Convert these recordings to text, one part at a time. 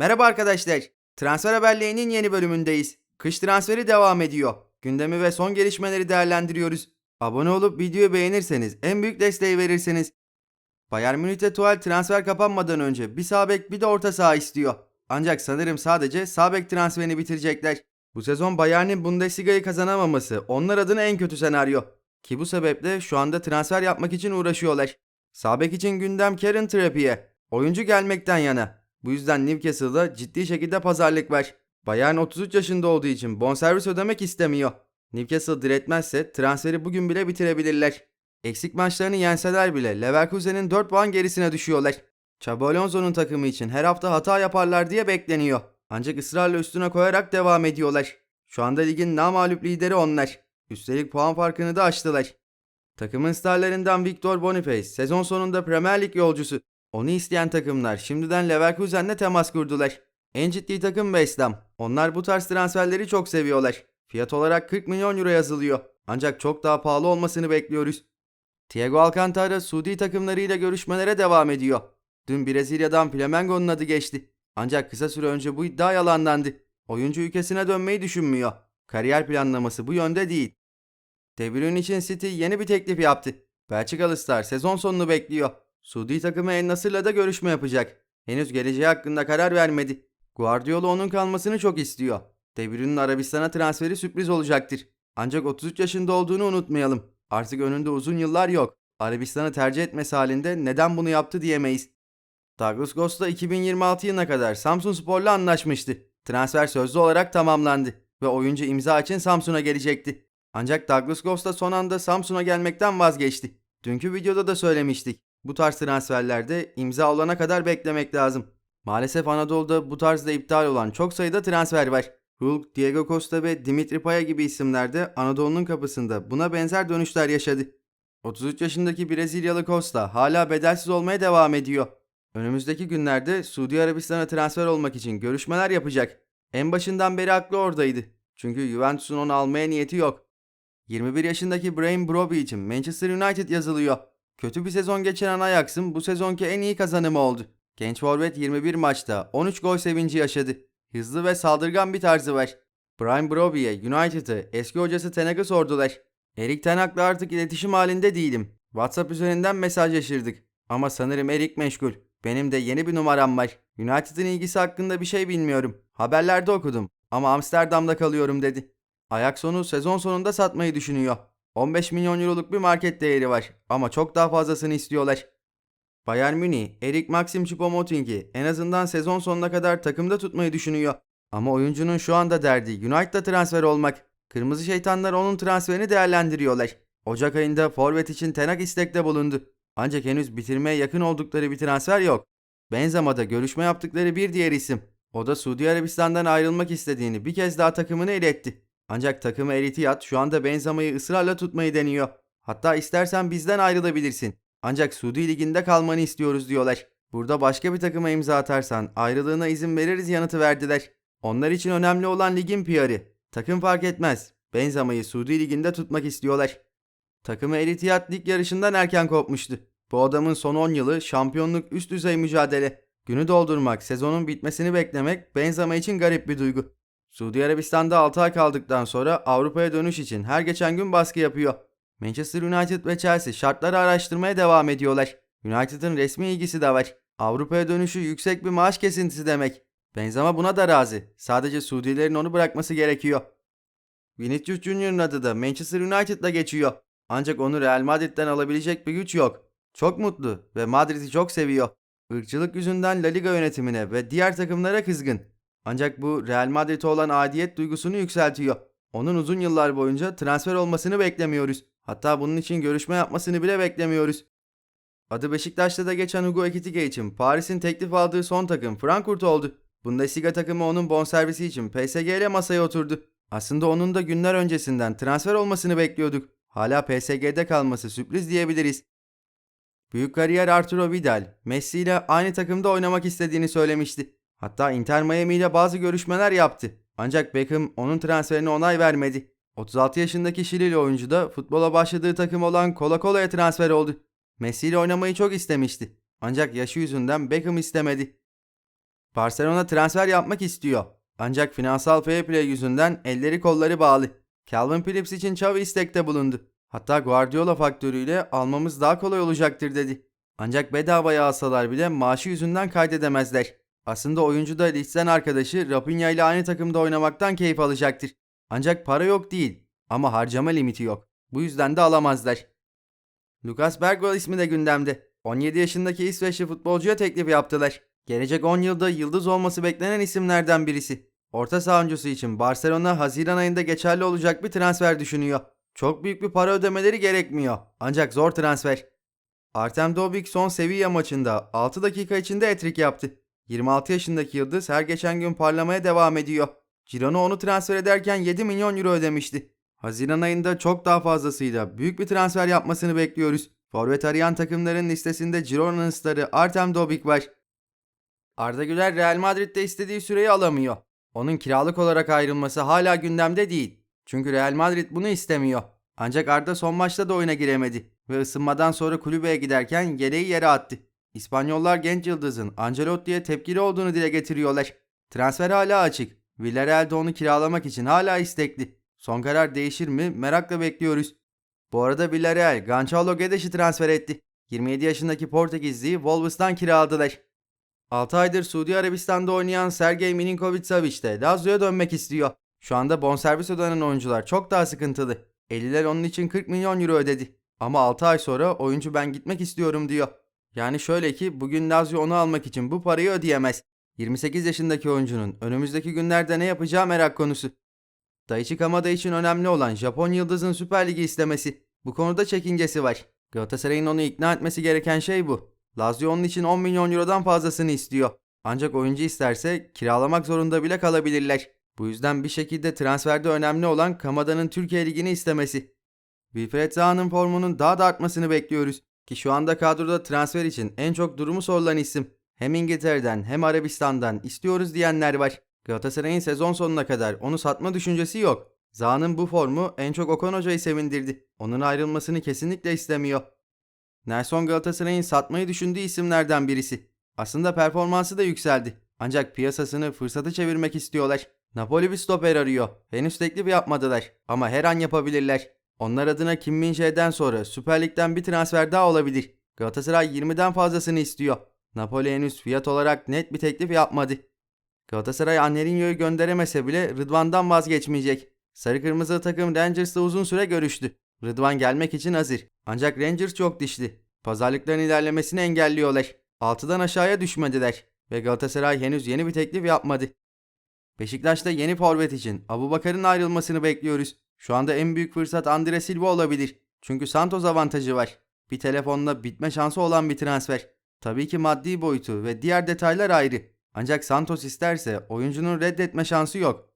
Merhaba arkadaşlar. Transfer haberlerinin yeni bölümündeyiz. Kış transferi devam ediyor. Gündemi ve son gelişmeleri değerlendiriyoruz. Abone olup videoyu beğenirseniz en büyük desteği verirsiniz. Bayern Münih'te tuval transfer kapanmadan önce bir sağ bek bir de orta saha istiyor. Ancak sanırım sadece sağ bek transferini bitirecekler. Bu sezon Bayern'in Bundesliga'yı kazanamaması onlar adına en kötü senaryo. Ki bu sebeple şu anda transfer yapmak için uğraşıyorlar. Sağ bek için gündem Karen Trippier. Oyuncu gelmekten yana. Bu yüzden Newcastle'da ciddi şekilde pazarlık var. Bayern 33 yaşında olduğu için bonservis ödemek istemiyor. Newcastle diretmezse transferi bugün bile bitirebilirler. Eksik maçlarını yenseler bile Leverkusen'in 4 puan gerisine düşüyorlar. Xabi takımı için her hafta hata yaparlar diye bekleniyor. Ancak ısrarla üstüne koyarak devam ediyorlar. Şu anda ligin namağlup lideri onlar. Üstelik puan farkını da aştılar. Takımın starlarından Victor Boniface sezon sonunda Premier Lig yolcusu. Onu isteyen takımlar şimdiden Leverkusen'le temas kurdular. En ciddi takım West Ham. Onlar bu tarz transferleri çok seviyorlar. Fiyat olarak 40 milyon euro yazılıyor. Ancak çok daha pahalı olmasını bekliyoruz. Thiago Alcantara Suudi takımlarıyla görüşmelere devam ediyor. Dün Brezilya'dan Flamengo'nun adı geçti. Ancak kısa süre önce bu iddia yalanlandı. Oyuncu ülkesine dönmeyi düşünmüyor. Kariyer planlaması bu yönde değil. De için City yeni bir teklif yaptı. Belçikalı Star sezon sonunu bekliyor. Suudi takımı El Nasır'la da görüşme yapacak. Henüz geleceği hakkında karar vermedi. Guardiola onun kalmasını çok istiyor. De Bruyne'nin Arabistan'a transferi sürpriz olacaktır. Ancak 33 yaşında olduğunu unutmayalım. Artık önünde uzun yıllar yok. Arabistan'ı tercih etmesi halinde neden bunu yaptı diyemeyiz. Douglas Costa 2026 yılına kadar Samsun Spor'la anlaşmıştı. Transfer sözlü olarak tamamlandı ve oyuncu imza için Samsun'a gelecekti. Ancak Douglas Costa son anda Samsun'a gelmekten vazgeçti. Dünkü videoda da söylemiştik. Bu tarz transferlerde imza olana kadar beklemek lazım. Maalesef Anadolu'da bu tarzda iptal olan çok sayıda transfer var. Hulk, Diego Costa ve Dimitri Paya gibi isimler de Anadolu'nun kapısında buna benzer dönüşler yaşadı. 33 yaşındaki Brezilyalı Costa hala bedelsiz olmaya devam ediyor. Önümüzdeki günlerde Suudi Arabistan'a transfer olmak için görüşmeler yapacak. En başından beri aklı oradaydı. Çünkü Juventus'un onu almaya niyeti yok. 21 yaşındaki Brian Broby için Manchester United yazılıyor. Kötü bir sezon geçiren Ajax'ın bu sezonki en iyi kazanımı oldu. Genç forvet 21 maçta 13 gol sevinci yaşadı. Hızlı ve saldırgan bir tarzı var. Brian Broby'ye United'ı eski hocası Tenag'ı sordular. Erik Ten Hag'la artık iletişim halinde değilim. WhatsApp üzerinden mesajlaşırdık. Ama sanırım Erik meşgul. Benim de yeni bir numaram var. United'ın ilgisi hakkında bir şey bilmiyorum. Haberlerde okudum. Ama Amsterdam'da kalıyorum dedi. Ajax onu sezon sonunda satmayı düşünüyor. 15 milyon euroluk bir market değeri var. Ama çok daha fazlasını istiyorlar. Bayern Münih, Erik Maxim Choupo-Moting'i en azından sezon sonuna kadar takımda tutmayı düşünüyor. Ama oyuncunun şu anda derdi United'a transfer olmak. Kırmızı şeytanlar onun transferini değerlendiriyorlar. Ocak ayında forvet için Tenak istekte bulundu. Ancak henüz bitirmeye yakın oldukları bir transfer yok. Benzema'da görüşme yaptıkları bir diğer isim. O da Suudi Arabistan'dan ayrılmak istediğini bir kez daha takımına iletti. Ancak takımı Eritiyat şu anda Benzema'yı ısrarla tutmayı deniyor. Hatta istersen bizden ayrılabilirsin. Ancak Suudi Ligi'nde kalmanı istiyoruz diyorlar. Burada başka bir takıma imza atarsan ayrılığına izin veririz yanıtı verdiler. Onlar için önemli olan ligin PR'ı. Takım fark etmez. Benzema'yı Suudi Ligi'nde tutmak istiyorlar. Takımı Eritiyat Lig yarışından erken kopmuştu. Bu adamın son 10 yılı şampiyonluk üst düzey mücadele. Günü doldurmak, sezonun bitmesini beklemek Benzema için garip bir duygu. Suudi Arabistan'da 6 ay kaldıktan sonra Avrupa'ya dönüş için her geçen gün baskı yapıyor. Manchester United ve Chelsea şartları araştırmaya devam ediyorlar. United'ın resmi ilgisi de var. Avrupa'ya dönüşü yüksek bir maaş kesintisi demek. Benzema buna da razı. Sadece Suudilerin onu bırakması gerekiyor. Vinicius Junior'ın adı da Manchester United'la geçiyor. Ancak onu Real Madrid'den alabilecek bir güç yok. Çok mutlu ve Madrid'i çok seviyor. Irkçılık yüzünden La Liga yönetimine ve diğer takımlara kızgın. Ancak bu Real Madrid'e olan adiyet duygusunu yükseltiyor. Onun uzun yıllar boyunca transfer olmasını beklemiyoruz. Hatta bunun için görüşme yapmasını bile beklemiyoruz. Adı Beşiktaş'ta da geçen Hugo Ekitike için Paris'in teklif aldığı son takım Frankfurt oldu. Bundesliga takımı onun bonservisi için PSG ile masaya oturdu. Aslında onun da günler öncesinden transfer olmasını bekliyorduk. Hala PSG'de kalması sürpriz diyebiliriz. Büyük kariyer Arturo Vidal, Messi ile aynı takımda oynamak istediğini söylemişti. Hatta Inter Miami ile bazı görüşmeler yaptı. Ancak Beckham onun transferine onay vermedi. 36 yaşındaki Şilili oyuncu da futbola başladığı takım olan Colo-Colo'ya transfer oldu. Messi ile oynamayı çok istemişti. Ancak yaşı yüzünden Beckham istemedi. Barcelona transfer yapmak istiyor. Ancak finansal fair play yüzünden elleri kolları bağlı. Calvin Phillips için Xavi istekte bulundu. Hatta Guardiola faktörüyle almamız daha kolay olacaktır dedi. Ancak bedavaya alsalar bile maaşı yüzünden kaydedemezler. Aslında oyuncu da Lichten arkadaşı Rafinha ile aynı takımda oynamaktan keyif alacaktır. Ancak para yok değil ama harcama limiti yok. Bu yüzden de alamazlar. Lucas Bergwall ismi de gündemde. 17 yaşındaki İsveçli futbolcuya teklif yaptılar. Gelecek 10 yılda yıldız olması beklenen isimlerden birisi. Orta saha oyuncusu için Barcelona Haziran ayında geçerli olacak bir transfer düşünüyor. Çok büyük bir para ödemeleri gerekmiyor. Ancak zor transfer. Artem Dobik son Sevilla maçında 6 dakika içinde hat-trick yaptı. 26 yaşındaki yıldız her geçen gün parlamaya devam ediyor. Girona onu transfer ederken 7 milyon euro ödemişti. Haziran ayında çok daha fazlasıyla büyük bir transfer yapmasını bekliyoruz. Forvet arayan takımların listesinde Girona'nın starı Artem Dobik var. Arda Güler Real Madrid'de istediği süreyi alamıyor. Onun kiralık olarak ayrılması hala gündemde değil. Çünkü Real Madrid bunu istemiyor. Ancak Arda son maçta da oyuna giremedi ve ısınmadan sonra kulübeye giderken yeleği yere attı. İspanyollar genç yıldızın Ancelotti'ye tepkili olduğunu dile getiriyorlar. Transfer hala açık. Villarreal de onu kiralamak için hala istekli. Son karar değişir mi merakla bekliyoruz. Bu arada Villarreal Gonçalo Guedes'i transfer etti. 27 yaşındaki Portekizli'yi Wolves'tan kiraladılar. 6 aydır Suudi Arabistan'da oynayan Sergey Milinkovic-Savic de Lazio'ya dönmek istiyor. Şu anda bonservis ödenen oyuncular çok daha sıkıntılı. 50'ler onun için 40 milyon euro ödedi. Ama 6 ay sonra oyuncu ben gitmek istiyorum diyor. Yani şöyle ki bugün Lazio onu almak için bu parayı ödeyemez. 28 yaşındaki oyuncunun önümüzdeki günlerde ne yapacağı merak konusu. Daichi Kamada için önemli olan Japon yıldızın Süper Ligi istemesi. Bu konuda çekincesi var. Galatasaray'ın onu ikna etmesi gereken şey bu. Lazio onun için 10 milyon eurodan fazlasını istiyor. Ancak oyuncu isterse kiralamak zorunda bile kalabilirler. Bu yüzden bir şekilde transferde önemli olan Kamada'nın Türkiye Ligi'ni istemesi. Wilfred Zaha'nın formunun daha da artmasını bekliyoruz. Ki şu anda kadroda transfer için en çok durumu sorulan isim. Hem İngiltere'den hem Arabistan'dan istiyoruz diyenler var. Galatasaray'ın sezon sonuna kadar onu satma düşüncesi yok. Zaha'nın bu formu en çok Okan Hoca'yı sevindirdi. Onun ayrılmasını kesinlikle istemiyor. Nelson Galatasaray'ın satmayı düşündüğü isimlerden birisi. Aslında performansı da yükseldi. Ancak piyasasını fırsatı çevirmek istiyorlar. Napoli bir stoper arıyor. Henüz teklif yapmadılar ama her an yapabilirler. Onlar adına Kim Min-jae'den sonra Süper Lig'den bir transfer daha olabilir. Galatasaray 20'den fazlasını istiyor. Napoli henüz fiyat olarak net bir teklif yapmadı. Galatasaray Angelinho'yu gönderemese bile Rıdvan'dan vazgeçmeyecek. Sarı kırmızı takım Rangers'la uzun süre görüştü. Rıdvan gelmek için hazır. Ancak Rangers çok dişli. Pazarlıkların ilerlemesini engelliyorlar. 6'dan aşağıya düşmediler. Ve Galatasaray henüz yeni bir teklif yapmadı. Beşiktaş'ta yeni forvet için Abubakar'ın ayrılmasını bekliyoruz. Şu anda en büyük fırsat Andre Silva olabilir. Çünkü Santos avantajı var. Bir telefonla bitme şansı olan bir transfer. Tabii ki maddi boyutu ve diğer detaylar ayrı. Ancak Santos isterse oyuncunun reddetme şansı yok.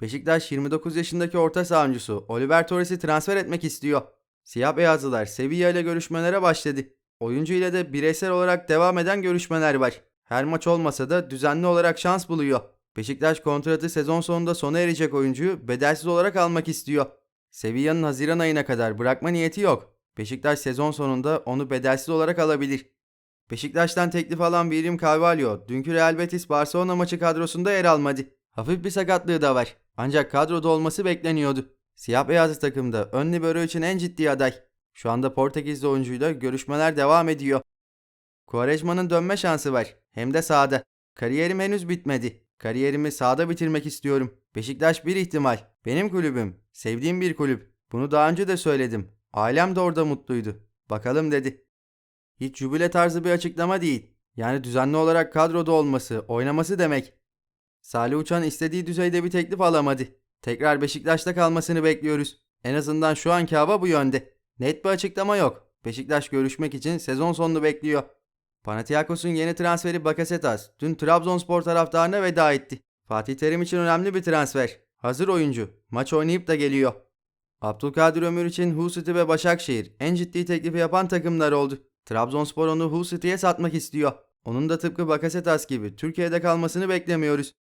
Beşiktaş 29 yaşındaki orta saha oyuncusu Oliver Torres'i transfer etmek istiyor. Siyah beyazlılar Sevilla ile görüşmelere başladı. Oyuncu ile de bireysel olarak devam eden görüşmeler var. Her maç olmasa da düzenli olarak şans buluyor. Beşiktaş kontratı sezon sonunda sona erecek oyuncuyu bedelsiz olarak almak istiyor. Sevilla'nın Haziran ayına kadar bırakma niyeti yok. Beşiktaş sezon sonunda onu bedelsiz olarak alabilir. Beşiktaş'tan teklif alan William Carvalho dünkü Real Betis Barcelona maçı kadrosunda yer almadı. Hafif bir sakatlığı da var. Ancak kadroda olması bekleniyordu. Siyah beyazlı takımda ön libero için en ciddi aday. Şu anda Portekizli oyuncuyla görüşmeler devam ediyor. Quaresma'nın dönme şansı var. Hem de sahada. Kariyerim henüz bitmedi. Kariyerimi sahada bitirmek istiyorum. Beşiktaş bir ihtimal. Benim kulübüm. Sevdiğim bir kulüp. Bunu daha önce de söyledim. Ailem de orada mutluydu. Bakalım dedi. Hiç jubile tarzı bir açıklama değil. Yani düzenli olarak kadroda olması, oynaması demek. Salih Uçan istediği düzeyde bir teklif alamadı. Tekrar Beşiktaş'ta kalmasını bekliyoruz. En azından şu anki hava bu yönde. Net bir açıklama yok. Beşiktaş görüşmek için sezon sonunu bekliyor. Panathinaikos'un yeni transferi Bakasetas dün Trabzonspor taraftarına veda etti. Fatih Terim için önemli bir transfer. Hazır oyuncu. Maç oynayıp da geliyor. Abdülkadir Ömür için Hull ve Başakşehir en ciddi teklifi yapan takımlar oldu. Trabzonspor onu Hull satmak istiyor. Onun da tıpkı Bakasetas gibi Türkiye'de kalmasını beklemiyoruz.